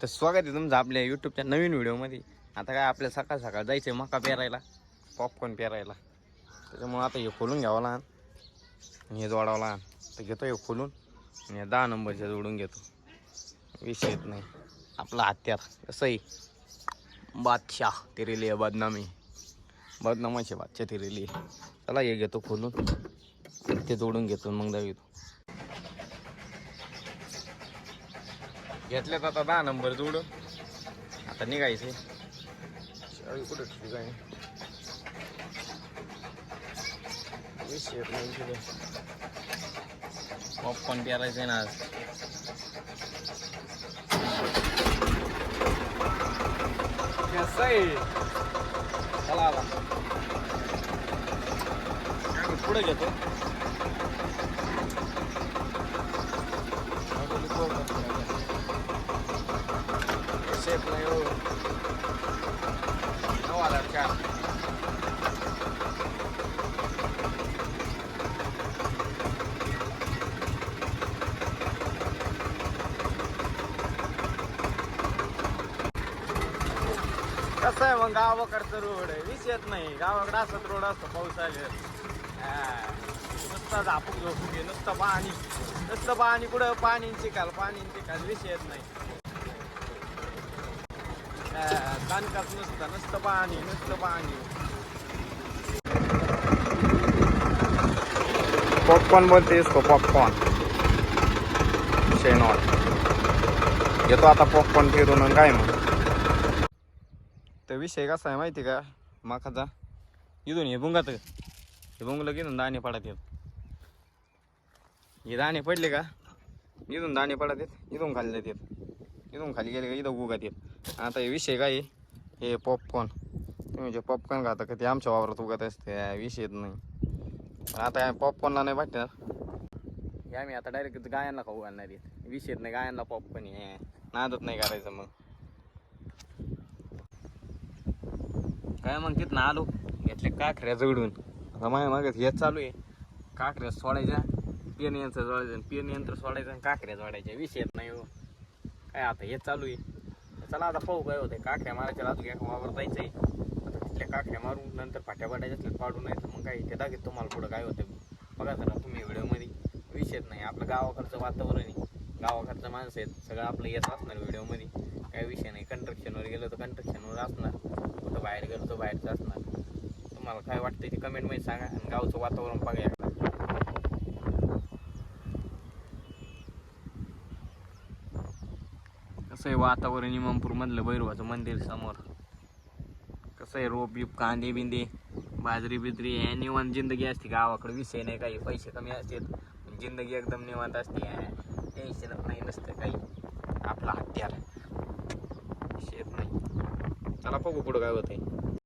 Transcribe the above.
तर स्वागत आहे तुमचं आपल्या यूट्यूबच्या नवीन व्हिडिओमध्ये आता काय आपल्या सकाळ सकाळ जायचं आहे मका पेरायला पॉपकॉर्न पेरायला. त्याच्यामुळं आता हे खोलून घ्यावं लहान हे जोडावं लहान तर घेतो हे खोलून. आणि हे दहा नंबरच्या जोडून घेतो. विषय येत नाही. आपला हत्यार. कसंही बादशाह तिरेली आहे बदनामी. बदनामाचे बादशाह तिरेली आहे. चला हे घेतो खोलून. ते जोडून घेतो मग दावितो घेतल्यात आता दहा नंबर जोडून आता निघायचे. कुठे पॉपकॉर्न पेरायचे ना आज. चला पुढे घेतो. शेप नाही कसं आहे मग? गावाकडचं रोड आहे. विष येत नाही. गावाकडं असत रोड असतो. पाऊस आले नुसता झापूक झोपून घे नुसतं पाणी. नुसतं पाणी. कुठं? पाणी चिकाल पाणी चिकाल विष येत नाही. कानकात नुसतं नुसतं पाणी नुसतं पाणी. पॉपकॉर्न बोलते इसको पॉपकॉर्न शेनॉट घेतो आता पॉपकॉर्न फिरून काय मग? तर विषय कसा आहे माहिती का? माखाचा. इथून हे बुंगात हे बुंगलं की इथून दाणे पडत येत हे दाणे पडले का? इथून दाणे पडत येत इथून खाली जात येत इथून खाली गेले का? इथं उगात येत आता हे विषय काय हे पॉपकॉर्न तुम्ही जे पॉपकॉर्न खाता का ते आमच्या वावरात उगत असते. विषय येत नाही. आता पॉपकॉर्नला नाही भेटणार. हे आम्ही आता डायरेक्ट गायांना खाऊ घालणार आहेत विषय येत नाही. गायांना पॉपकॉर्न हे नादत नाही करायचं मग. काय मग तिथनं आलो? घेतले काखऱ्या जवळून आता माझ्या मागत हेच चालू आहे. काखऱ्या सोडायच्या पेन यंत्र सोडायचं पेन यंत्र सोडायचं आणि काखऱ्या जोडायच्या. विषय येत नाही हो. काय आता हेच चालू आहे. चला आता पाहू काय होते काखऱ्या मारायच्या अजून एका वावर जायचं आहे आता तिथल्या काखऱ्या मारून नंतर फाट्या पाडायच्या असल्या नाही तर मग काय ते दाखवत तुम्हाला पुढं काय होतं बघा जरा तुम्ही व्हिडिओमध्ये. विषयच नाही. आपलं गावाकडचं वातावरण आहे. गावाकडचं माणसं आहेत. सगळं आपलं येत असणार व्हिडिओमध्ये. काय विषय नाही. कंट्रक्शनवर गेलो तर कंट्रक्शनवर असणार. कुठं बाहेर गेलो तर बाहेरचं असणार. तुम्हाला काय वाटतं ते कमेंटमध्ये सांगा आणि गावचं वातावरण बघा कसं आहे वातावरण इमामपूरमधलं भैरवाचं मंदिर समोर. कसं आहे रोप बीप कांदे बिंदे बाजरी बिजरी हे निवांत जिंदगी असते. गावाकडे विषय नाही काही पैसे कमी असतात. जिंदगी एकदम निवांत असते. टेन्शनच नाही नसतं काही. आपला हत्यार. विषय येत नाही. चला बघू पुढं काय होतंय.